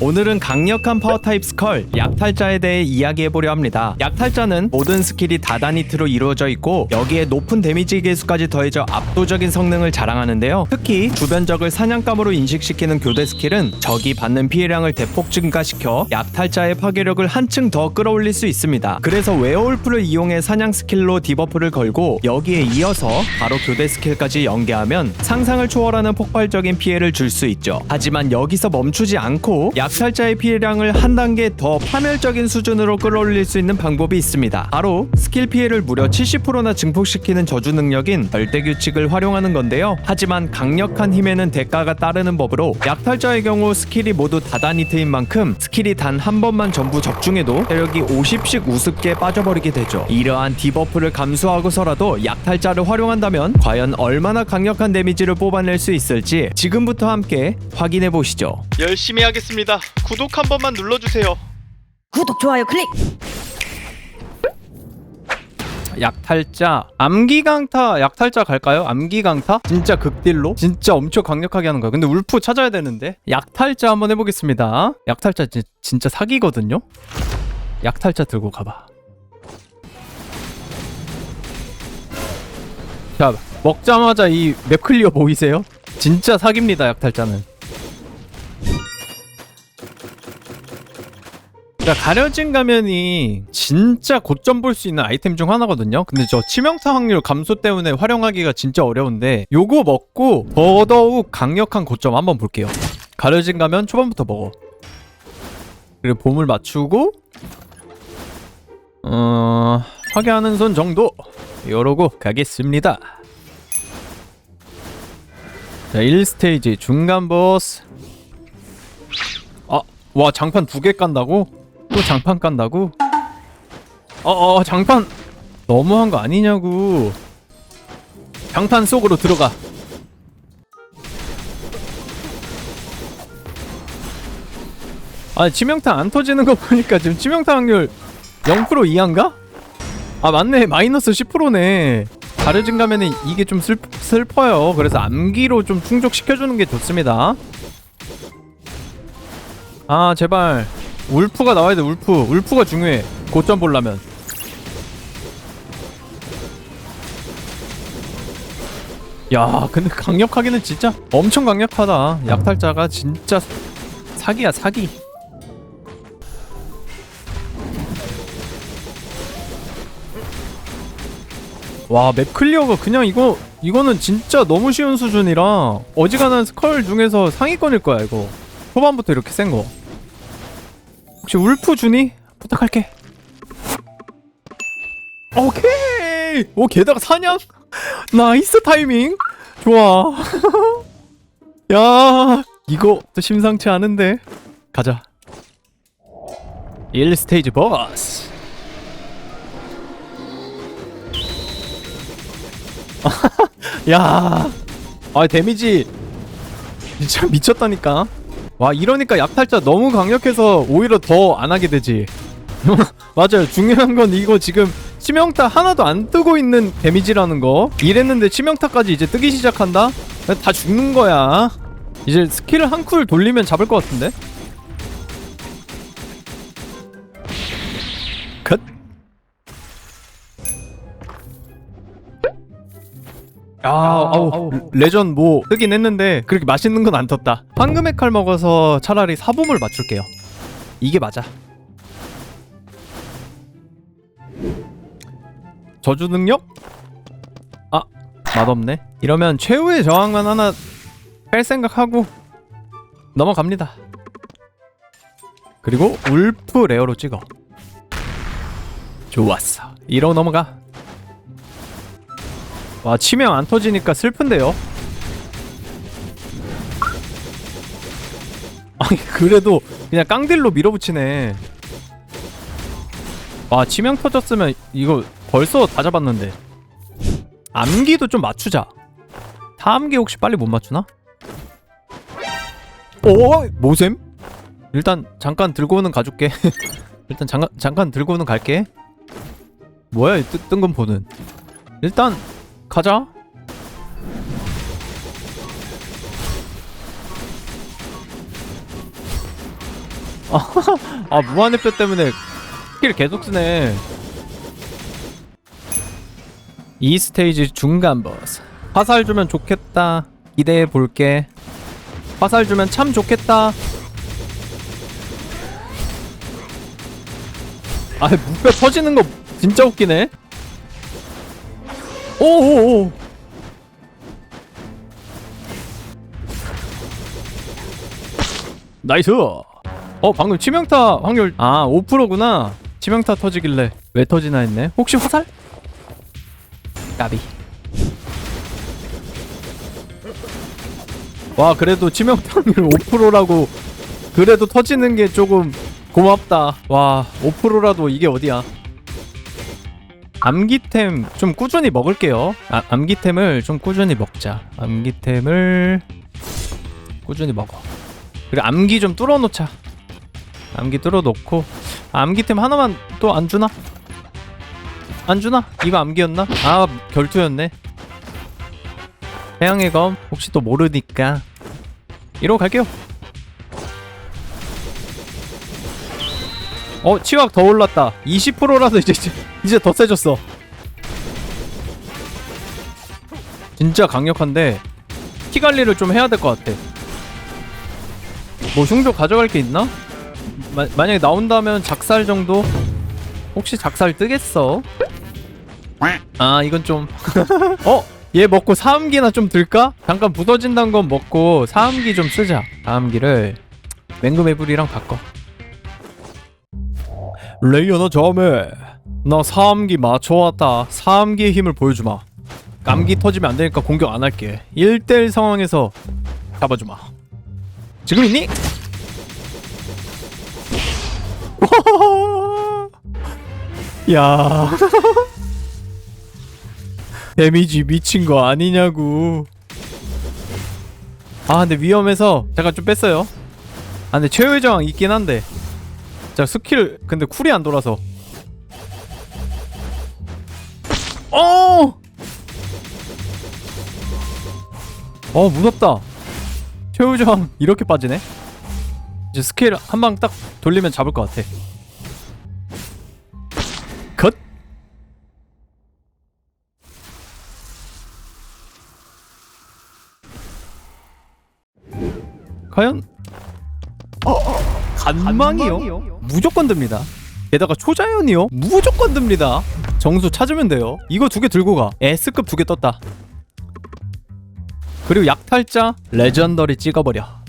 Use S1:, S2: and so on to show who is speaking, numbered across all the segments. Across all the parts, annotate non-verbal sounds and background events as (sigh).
S1: 오늘은 강력한 파워 타입 스컬 약탈자에 대해 이야기해 보려 합니다. 약탈자는 모든 스킬이 다다니트로 이루어져 있고 여기에 높은 데미지 계수까지 더해져 압도적인 성능을 자랑하는데요. 특히 주변 적을 사냥감으로 인식시키는 교대 스킬은 적이 받는 피해량을 대폭 증가시켜 약탈자의 파괴력을 한층 더 끌어올릴 수 있습니다. 그래서 웨어울프를 이용해 사냥 스킬로 디버프를 걸고 여기에 이어서 바로 교대 스킬까지 연계하면 상상을 초월하는 폭발적인 피해를 줄 수 있죠. 하지만 여기서 멈추지 않고 약탈자의 피해량을 한 단계 더 파멸적인 수준으로 끌어올릴 수 있는 방법이 있습니다. 바로 스킬 피해를 무려 70%나 증폭시키는 저주 능력인 절대 규칙을 활용하는 건데요. 하지만 강력한 힘에는 대가가 따르는 법으로 약탈자의 경우 스킬이 모두 다다니트인 만큼 스킬이 단 한 번만 전부 적중해도 체력이 50씩 우습게 빠져버리게 되죠. 이러한 디버프를 감수하고서라도 약탈자를 활용한다면 과연 얼마나 강력한 데미지를 뽑아낼 수 있을지 지금부터 함께 확인해 보시죠.
S2: 열심히 하겠습니다. 구독 한 번만 눌러주세요.
S3: 구독 좋아요 클릭
S1: 약탈자 암기강타 약탈자 갈까요? 암기강타? 진짜 극딜로? 진짜 엄청 강력하게 하는 거야 근데 울프 찾아야 되는데 약탈자 한번 해보겠습니다 약탈자 지, 진짜 사기거든요? 약탈자 들고 가봐 자 먹자마자 이 맵 클리어 보이세요? 진짜 사기입니다 약탈자는 자 가려진 가면이 진짜 고점 볼 수 있는 아이템 중 하나거든요. 근데 저 치명타 확률 감소 때문에 활용하기가 진짜 어려운데 요거 먹고 더더욱 강력한 고점 한번 볼게요. 가려진 가면 초반부터 먹어. 그리고 봄을 맞추고 어... 파괴하는 손 정도. 이러고 가겠습니다. 자 1스테이지 중간 보스. 아, 와 장판 두 개 깐다고? 또 장판 깐다고? 어어 장판 너무한 거 아니냐고. 장판 속으로 들어가. 아 치명타 안 터지는 거 보니까 지금 치명타 확률 0% 이하인가? 아 맞네. 마이너스 10%네. 가려진 가면은 이게 좀 슬, 슬퍼요. 그래서 암기로 좀 충족시켜주는 게 좋습니다. 아 제발 울프가 나와야 돼 울프. 울프가 중요해. 고점 보려면. 야 근데 강력하기는 진짜 엄청 강력하다. 약탈자가 진짜 사기야 사기. 와 맵 클리어가 그냥 이거 이거는 진짜 너무 쉬운 수준이라 어지간한 스컬 중에서 상위권일 거야 이거. 초반부터 이렇게 센거 혹시 울프 주니? 부탁할게. 오케이. 오 게다가 사냥. 나이스 타이밍. 좋아. (laughs) 야 이거 또 심상치 않은데. 가자. 1스테이지 버스. (laughs) 야. 아 데미지 진짜 미쳤다니까. 와 이러니까 약탈자 너무 강력해서 오히려 더 안 하게 되지 (laughs) 맞아요 중요한 건 이거 지금 치명타 하나도 안 뜨고 있는 데미지라는 거 이랬는데 치명타까지 이제 뜨기 시작한다? 다 죽는 거야 이제 스킬을 한쿨 돌리면 잡을 것 같은데? 아, 아우, 레전 뭐 뜨긴 했는데 그렇게 맛있는 건 안 떴다. 황금의 칼 먹어서 차라리 사범을 맞출게요. 이게 맞아. 저주 능력? 아, 맛없네. 이러면 최후의 저항만 하나 뺄 생각하고 넘어갑니다. 그리고 울프 레어로 찍어. 좋았어. 이러고 넘어가. 와 치명 안 터지니까 슬픈데요? 아니 그래도 그냥 깡딜로 밀어붙이네. 와 치명 터졌으면 이거 벌써 다 잡았는데. 암기도 좀 맞추자. 다암기 혹시 빨리 못 맞추나? 오 모셈? 일단 잠깐 들고는 가줄게. (laughs) 일단 잠깐 잠깐 들고는 갈게. 뭐야 이뜬건 보는. 일단 가자. (laughs) 아 무한의 뼈 때문에 스킬 계속 쓰네. 이 스테이지 중간 보스. 화살 주면 좋겠다. 기대해 볼게. 화살 주면 참 좋겠다. 아 무뼈 터지는 거 진짜 웃기네 오오오. 나이스. 어 방금 치명타 확률 아 5%구나. 치명타 터지길래 왜 터지나 했네. 혹시 화살? 까비. 와 그래도 치명타 확률 5%라고 그래도 터지는 게 조금 고맙다. 와 5%라도 이게 어디야 암기템 좀 꾸준히 먹을게요. 아, 암기템을 좀 꾸준히 먹자. 암기템을 꾸준히 먹어. 그리고 암기 좀 뚫어놓자. 암기 뚫어놓고. 암기템 하나만 또 안 주나? 안 주나? 이거 암기였나? 아 결투였네. 태양의 검 혹시 또 모르니까. 이러고 갈게요 어 치각 더 올랐다 20%라서 이제 이제 더 세졌어 진짜 강력한데 피 관리를 좀 해야 될 것 같아 뭐 흉조 가져갈 게 있나? 마, 만약에 나온다면 작살 정도? 혹시 작살 뜨겠어? 아 이건 좀 (laughs) 어? 얘 먹고 사음기나 좀 들까? 잠깐 부서진다는 건 먹고 사음기 좀 쓰자 사음기를 맹금의불이랑 바꿔 레이어너 점에 나 사암기 맞춰왔다. 사암기의 힘을 보여주마. 감기 터지면 안 되니까 공격 안 할게. 1대1 상황에서 잡아주마. 지금 있니? (laughs) 야. (laughs) 데미지 미친 거 아니냐고. 아 근데 위험해서 잠깐 좀 뺐어요. 아 근데 최후의 저항 있긴 한데 자 스킬 근데 쿨이 안 돌아서. 어! 어 무섭다. 저항 이렇게 빠지네? 이제 스킬 한 방 딱 돌리면 잡을 것 같아. 컷! 과연 간망이요? 무조건 듭니다. 게다가 초자연이요? 무조건 듭니다. 정수 찾으면 돼요. 이거 두 개 들고 가. S급 두 개 떴다. 그리고 약탈자 레전더리 찍어버려.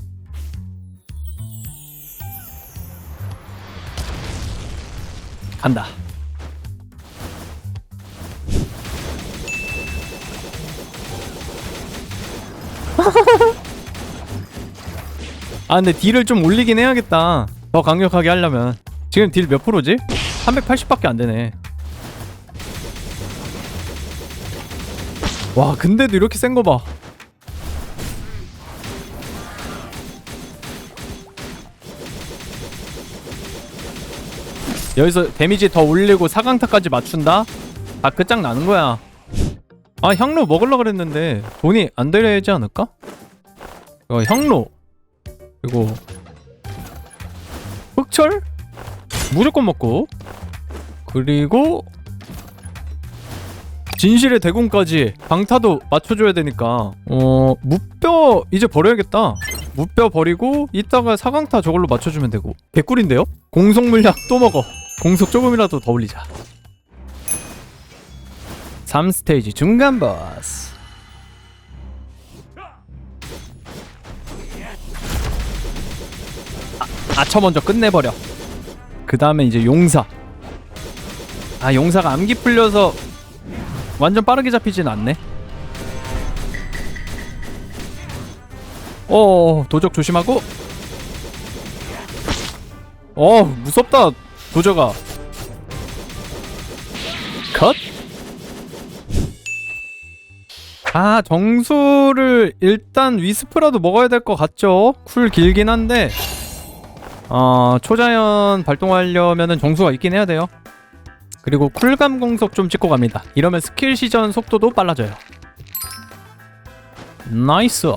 S1: 간다. (laughs) 아 근데 딜을 좀 올리긴 해야겠다 더 강력하게 하려면 지금 딜 몇 프로지? 380밖에 안 되네 와 근데도 이렇게 센 거 봐 여기서 데미지 더 올리고 사강타까지 맞춘다? 다 끝장 나는 거야 아 향로 먹으려 그랬는데 돈이 안 되지 않을까? 어, 향로 그리고 흑철? 무조건 먹고. 그리고 진실의 대공까지 방타도 맞춰줘야 되니까. 어 무뼈 이제 버려야겠다. 무뼈 버리고 이따가 사강타 저걸로 맞춰주면 되고. 개꿀인데요? 공속 물약 또 먹어. 공속 조금이라도 더 올리자. 3스테이지 중간 버스 아처 먼저 끝내버려. 그 다음에 이제 용사. 아 용사가 암기 풀려서 완전 빠르게 잡히진 않네. 어 도적 조심하고. 어 무섭다 도저가 컷? 아 정수를 일단 위스프라도 먹어야 될 것 같죠? 쿨 길긴 한데 어 초자연 발동하려면은 정수가 있긴 해야 돼요. 그리고 쿨감 공속 좀 찍고 갑니다. 이러면 스킬 시전 속도도 빨라져요. 나이스.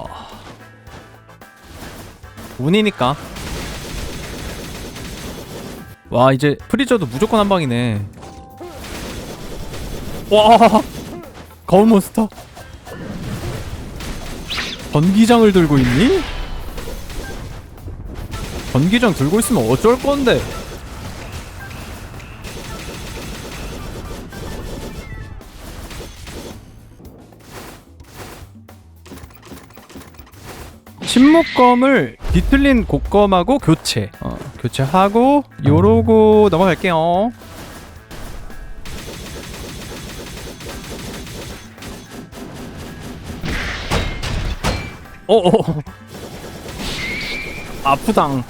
S1: 운이니까. 와 이제 프리저도 무조건 한 방이네. 와 (laughs) 거울 몬스터. 전기장을 들고 있니? 전기장 들고 있으면 어쩔 건데? 침묵검을 뒤틀린 곡검하고 교체. 어, 교체하고 요러고 넘어갈게요. 어어. (laughs) 아프당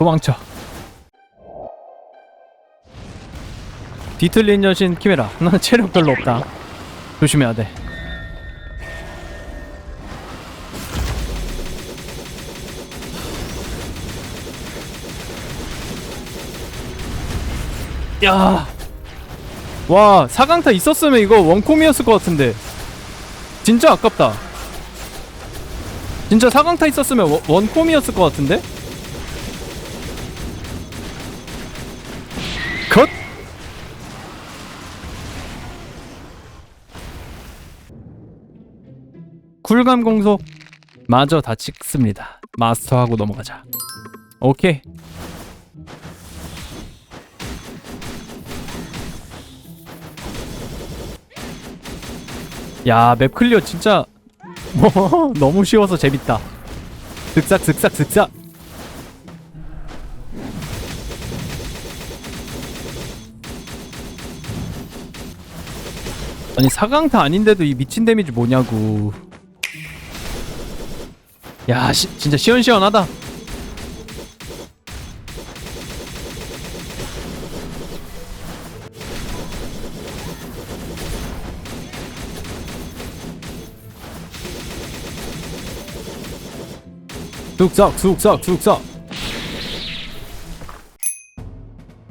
S1: 도망쳐 뒤틀린 여신 키메라 나는 체력 별로 없다 조심해야 돼 야. 와, 사강타 있었으면 이거 원콤이었을 것 같은데. 진짜 아깝다. 진짜 사강타 있었으면 원, 원콤이었을 것 같은데? 쿨감 공소 마저 다 찍습니다. 마스터하고 넘어가자. 오케이. 야, 맵 클리어 진짜 (laughs) 뭐 너무 쉬워서 재밌다. 슥싹 슥싹 슥싹. 아니 사강타 아닌데도 이 미친 데미지 뭐냐고. 야, 시, 진짜 시원시원하다. 쑥싹 쑥싹 쑥싹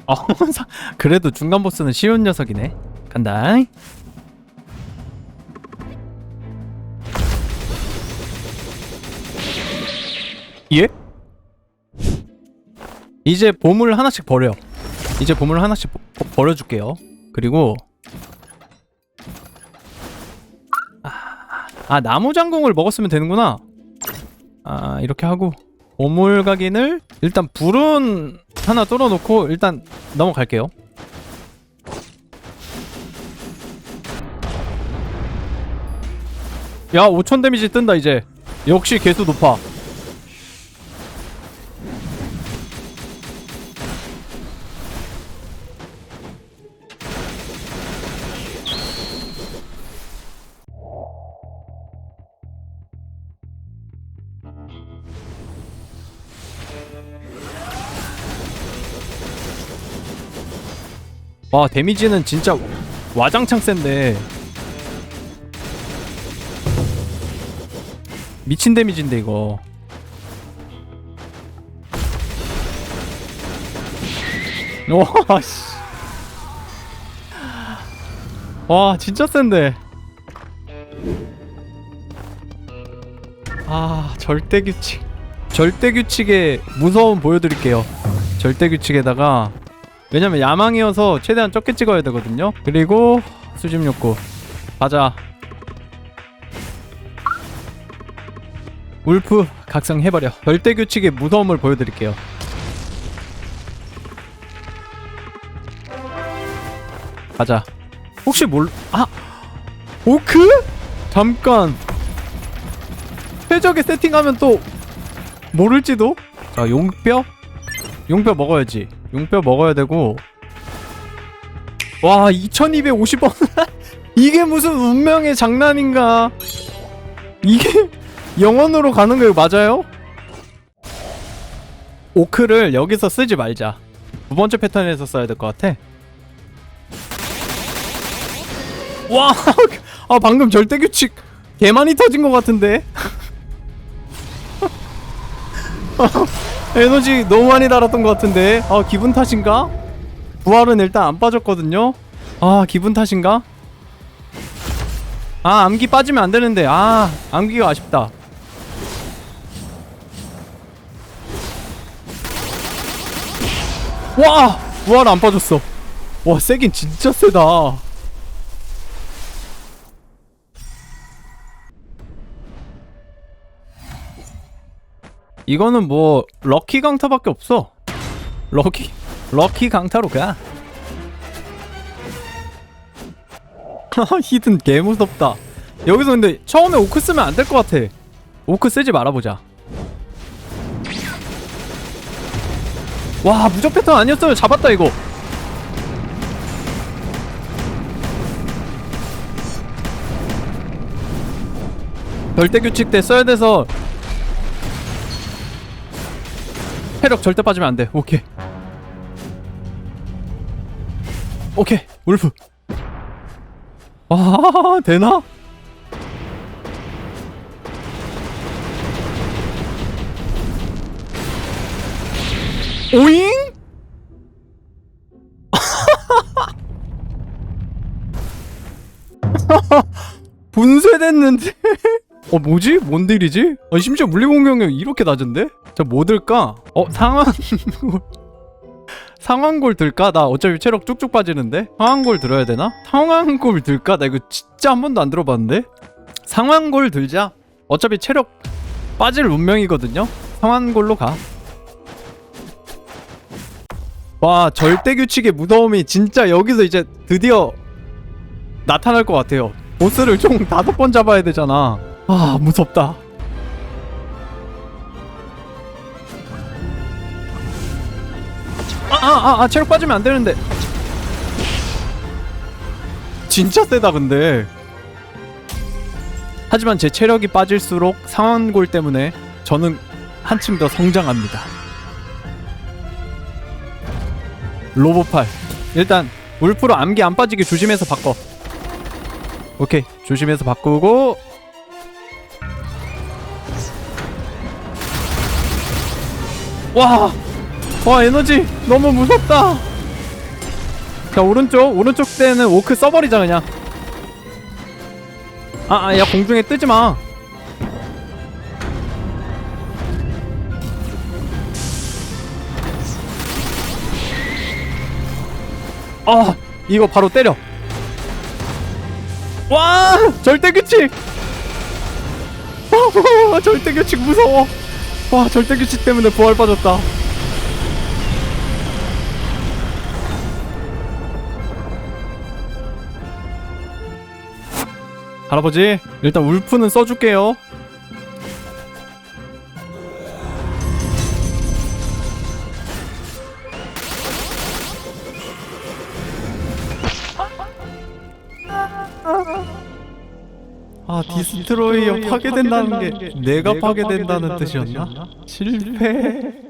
S1: 어, 사- (laughs) 그래도 중간 보스는 쉬운 녀석이네. 간다 예? 이제 보물 하나씩 버려. 이제 보물 하나씩 버, 버- 버려줄게요. 그리고 아, 아 나무 장공을 먹었으면 되는구나. 아 이렇게 하고 보물 각인을 일단 불은 하나 뚫어놓고 일단 넘어갈게요. 야 5천 데미지 뜬다 이제. 역시 개수 높아 와 데미지는 진짜 와장창 센데. 미친 데미지인데 이거. 와 (laughs) 씨. 와 진짜 센데. 아 절대 규칙. 절대 규칙의 무서움 보여드릴게요. 절대 규칙에다가 왜냐면 야망이어서 최대한 적게 찍어야 되거든요 그리고 수집 욕구 가자 울프 각성해버려 절대 규칙의 무서움을 보여드릴게요 가자 혹시 몰.. 아! 오크? 잠깐 최적의 세팅하면 또 모를지도? 자 용뼈? 용뼈 먹어야지 용뼈 먹어야 되고. 와 2250원. (laughs) 이게 무슨 운명의 장난인가? 이게 (laughs) 영원으로 가는 거 맞아요? 오크를 여기서 쓰지 말자. 두 번째 패턴에서 써야 될 것 같아. 와, (laughs) 아 방금 절대 규칙 개 많이 터진 것 같은데. 에너지 너무 많이 달았던 것 같은데. 아 기분 탓인가? 부활은 일단 안 빠졌거든요. 아 기분 탓인가? 아 암기 빠지면 안 되는데. 아 암기가 아쉽다. 와! 부활 안 빠졌어. 와, 세긴 진짜 세다. 이거는 뭐 럭키 강타밖에 없어. 럭키 럭키 강타로 가. (laughs) 히든 개 무섭다. 여기서 근데 처음에 오크 쓰면 안 될 것 같아. 오크 쓰지 말아보자. 와 무적 패턴 아니었으면 잡았다 이거. 절대 규칙 때 써야 돼서 체력 절대 빠지면 안 돼. 오케이. 오케이. 울프. 와, 되나? 오잉? (laughs) 분쇄됐는데? (laughs) 어 뭐지? 뭔 딜이지? 아, 심지어 물리공격력 이렇게 낮은데? 저 뭐 들까? 어 상황골 (laughs) 상황골 들까? 나 어차피 체력 쭉쭉 빠지는데? 상황골 들어야 되나? 상황골 들까? 나 이거 진짜 한 번도 안 들어봤는데? 상황골 들자 어차피 체력 빠질 운명이거든요? 상황골로 가 와 절대 규칙의 무더움이 진짜 여기서 이제 드디어 나타날 것 같아요 보스를 총 다섯 번 잡아야 되잖아 아 무섭다. 아아 아 아, 체력 빠지면 안 되는데. 진짜 세다 근데. 하지만 제 체력이 빠질수록 상황골 때문에 저는 한층 더 성장합니다. 로보팔. 일단 울프로 암기 안 빠지게 조심해서 바꿔. 오케이 조심해서 바꾸고 와! 와 에너지 너무 무섭다. 자 오른쪽 오른쪽 때는 오크 써버리자 그냥. 아아 야 공중에 뜨지마. 아 이거 바로 때려. 와 절대 규칙. 와, (laughs) 절대 규칙 무서워 와 절대 규칙 때문에 부활 빠졌다. 할아버지 일단 울프는 써줄게요 디스트로이어 파괴된다는 게 내가 파괴된다는 뜻이었나? 실패 (laughs)